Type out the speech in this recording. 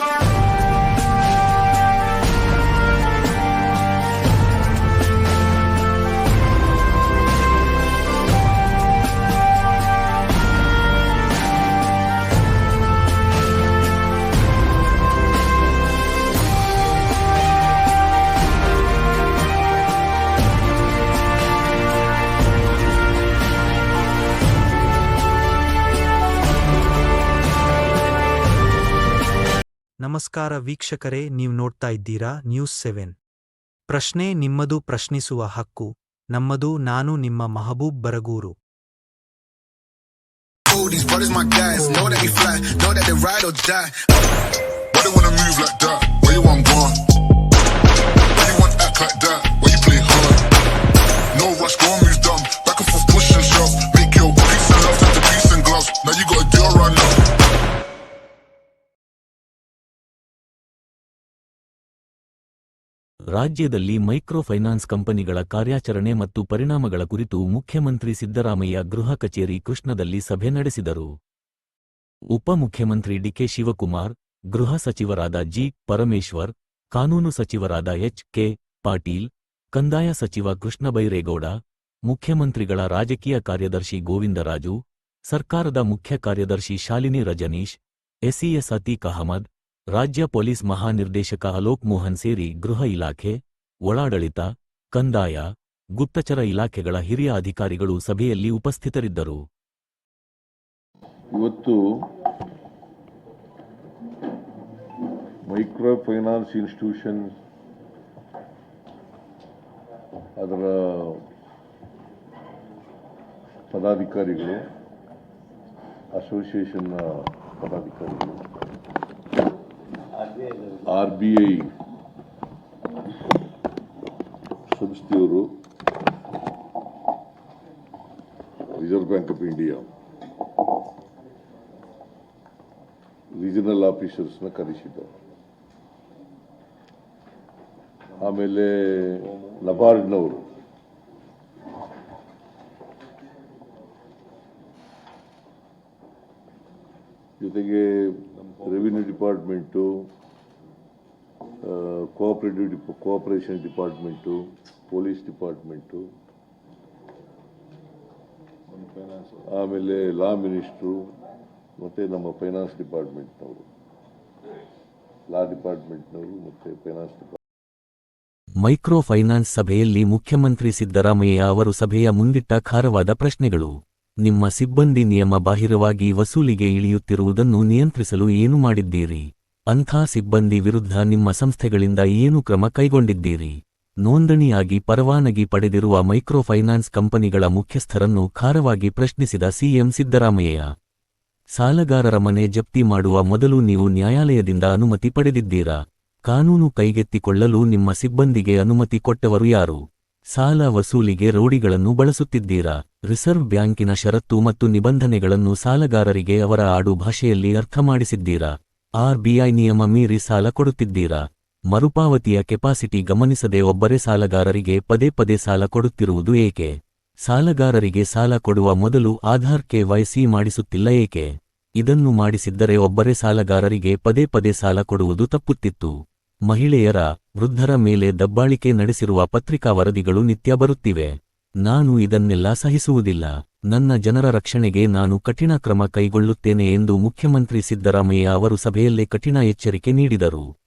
Bye. ನಮಸ್ಕಾರ ವೀಕ್ಷಕರೇ, ನೀವು ನೋಡ್ತಾ ಇದ್ದೀರಾ ನ್ಯೂಸ್ ಸೆವೆನ್ ಪ್ರಶ್ನೆ, ನಿಮ್ಮದು ಪ್ರಶ್ನಿಸುವ ಹಕ್ಕು, ನಮ್ಮದು ನಾನು ನಿಮ್ಮ Mahaboob Baragur. Now you got a deal right now. ರಾಜ್ಯದಲ್ಲಿ ಮೈಕ್ರೋ ಫೈನಾನ್ಸ್ ಕಂಪನಿಗಳ ಕಾರ್ಯಾಚರಣೆ ಮತ್ತು ಪರಿಣಾಮಗಳ ಕುರಿತು ಮುಖ್ಯಮಂತ್ರಿ ಸಿದ್ದರಾಮಯ್ಯ ಗೃಹ ಕಚೇರಿ ಕೃಷ್ಣದಲ್ಲಿ ಸಭೆ ನಡೆಸಿದರು. ಉಪಮುಖ್ಯಮಂತ್ರಿ ಡಿಕೆ ಶಿವಕುಮಾರ್, ಗೃಹ ಸಚಿವರಾದ ಜಿ. ಪರಮೇಶ್ವರ್, ಕಾನೂನು ಸಚಿವರಾದ ಎಚ್. ಕೆ. ಪಾಟೀಲ್, ಕಂದಾಯ ಸಚಿವ ಕೃಷ್ಣಬೈರೇಗೌಡ ಮುಖ್ಯಮಂತ್ರಿಗಳ ರಾಜಕೀಯ ಕಾರ್ಯದರ್ಶಿ ಗೋವಿಂದರಾಜು, ಸರ್ಕಾರದ ಮುಖ್ಯ ಕಾರ್ಯದರ್ಶಿ ಶಾಲಿನಿ ರಜನೀಶ್ ಎಸ್ಇಎಸ್ ಅತೀಕ್ ಅಹಮದ್ ರಾಜ್ಯ ಪೊಲೀಸ್ ಮಹಾನಿರ್ದೇಶಕ ಅಲೋಕ್ ಮೋಹನ್ ಸೇರಿ ಗೃಹ ಇಲಾಖೆ, ಒಳಾಡಳಿತ, ಕಂದಾಯ, ಗುಪ್ತಚರ ಇಲಾಖೆಗಳ ಹಿರಿಯ ಅಧಿಕಾರಿಗಳು ಸಭೆಯಲ್ಲಿ ಉಪಸ್ಥಿತರಿದ್ದರು. ಇವತ್ತು ಮೈಕ್ರೋ ಫೈನಾನ್ಸ್ ಇನ್ಸ್ಟಿಟ್ಯೂಷನ್ ಅದರ ಪದಾಧಿಕಾರಿಗಳು, ಅಸೋಸಿಯೇಷನ್ನ ಪದಾಧಿಕಾರಿಗಳು ಆರ್ ಬಿ ಐ ಸಂಸ್ಥೆಯವರು reserve bank of India regional ಆಫೀಸರ್ಸ್ನ ಕರೆಸಿದ್ದಾರೆ. ಆಮೇಲೆ ನಬಾರ್ಡ್ನವರು ಜೊತೆಗೆ ರೆವಿನ್ಯೂ ಡಿಪಾರ್ಟ್ಮೆಂಟು ಕೋಆಪ್ರೇಟಿವ್ ಡಿಪ ಕೋಆಪರೇಷನ್ ಡಿಪಾರ್ಟ್ಮೆಂಟು ಪೊಲೀಸ್ ಡಿಪಾರ್ಟ್ಮೆಂಟು ಆಮೇಲೆ ಲಾ ಮಿನಿಸ್ಟ್ರು ಮತ್ತು ನಮ್ಮ ಫೈನಾನ್ಸ್ ಡಿಪಾರ್ಟ್ಮೆಂಟ್ನವರು ಲಾ ಡಿಪಾರ್ಟ್ಮೆಂಟ್ನವರು ಮತ್ತು ಫೈನಾನ್ಸ್ ಡಿಪಾರ್ಟ್ಮೆಂಟ್ ಮೈಕ್ರೋ ಫೈನಾನ್ಸ್ ಸಭೆಯಲ್ಲಿ ಮುಖ್ಯಮಂತ್ರಿ ಸಿದ್ದರಾಮಯ್ಯ ಅವರು ಸಭೆಯ ಮುಂದಿಟ್ಟ ಖಾರವಾದ ಪ್ರಶ್ನೆಗಳು. ನಿಮ್ಮ ಸಿಬ್ಬಂದಿ ನಿಯಮ ಬಾಹಿರವಾಗಿ ವಸೂಲಿಗೆ ಇಳಿಯುತ್ತಿರುವುದನ್ನು ನಿಯಂತ್ರಿಸಲು ಏನು ಮಾಡಿದ್ದೀರಿ? ಅಂಥ ಸಿಬ್ಬಂದಿ ವಿರುದ್ಧ ನಿಮ್ಮ ಸಂಸ್ಥೆಗಳಿಂದ ಏನು ಕ್ರಮ ಕೈಗೊಂಡಿದ್ದೀರಿ? ನೋಂದಣಿಯಾಗಿ ಪರವಾನಗಿ ಪಡೆದಿರುವ ಮೈಕ್ರೋ ಫೈನಾನ್ಸ್ ಕಂಪನಿಗಳ ಮುಖ್ಯಸ್ಥರನ್ನು ಖಾರವಾಗಿ ಪ್ರಶ್ನಿಸಿದ ಸಿಎಂ ಸಿದ್ದರಾಮಯ್ಯ, ಸಾಲಗಾರರ ಮನೆ ಜಪ್ತಿ ಮಾಡುವ ಮೊದಲು ನೀವು ನ್ಯಾಯಾಲಯದಿಂದ ಅನುಮತಿ ಪಡೆದಿದ್ದೀರಾ? ಕಾನೂನು ಕೈಗೆತ್ತಿಕೊಳ್ಳಲು ನಿಮ್ಮ ಸಿಬ್ಬಂದಿಗೆ ಅನುಮತಿ ಕೊಟ್ಟವರು ಯಾರು? ಸಾಲ ವಸೂಲಿಗೆ ರೌಡಿಗಳನ್ನು ಬಳಸುತ್ತಿದ್ದೀರಾ? ರಿಸರ್ವ್ ಬ್ಯಾಂಕಿನ ಷರತ್ತು ಮತ್ತು ನಿಬಂಧನೆಗಳನ್ನು ಸಾಲಗಾರರಿಗೆ ಅವರ ಆಡು ಭಾಷೆಯಲ್ಲಿ ಅರ್ಥ ಮಾಡಿಸಿದ್ದೀರಾ ಆರ್ಬಿಐ ನಿಯಮ ಮೀರಿ ಸಾಲ ಕೊಡುತ್ತಿದ್ದೀರಾ? ಮರುಪಾವತಿಯ ಕೆಪಾಸಿಟಿ ಗಮನಿಸದೆ ಒಬ್ಬರೇ ಸಾಲಗಾರರಿಗೆ ಪದೇ ಪದೇ ಸಾಲ ಕೊಡುತ್ತಿರುವುದು ಏಕೆ? ಸಾಲಗಾರರಿಗೆ ಸಾಲ ಕೊಡುವ ಮೊದಲು ಆಧಾರ್ ಕೆವೈಸಿ ಮಾಡಿಸುತ್ತಿಲ್ಲ ಏಕೆ? ಇದನ್ನು ಮಾಡಿಸಿದ್ದರೆ ಒಬ್ಬರೇ ಸಾಲಗಾರರಿಗೆ ಪದೇ ಪದೇ ಸಾಲ ಕೊಡುವುದು ತಪ್ಪುತ್ತಿತ್ತು. ಮಹಿಳೆಯರ ವೃದ್ಧರ ಮೇಲೆ ದಬ್ಬಾಳಿಕೆ ನಡೆಸಿರುವ ಪತ್ರಿಕಾ ವರದಿಗಳು ನಿತ್ಯ ಬರುತ್ತಿವೆ. ನಾನು ಇದನ್ನೆಲ್ಲ ಸಹಿಸುವುದಿಲ್ಲ. ನನ್ನ ಜನರ ರಕ್ಷಣೆಗೆ ನಾನು ಕಠಿಣ ಕ್ರಮ ಕೈಗೊಳ್ಳುತ್ತೇನೆ ಎಂದು ಮುಖ್ಯಮಂತ್ರಿ ಸಿದ್ದರಾಮಯ್ಯ ಅವರು ಸಭೆಯಲ್ಲೇ ಕಠಿಣ ಎಚ್ಚರಿಕೆ ನೀಡಿದರು.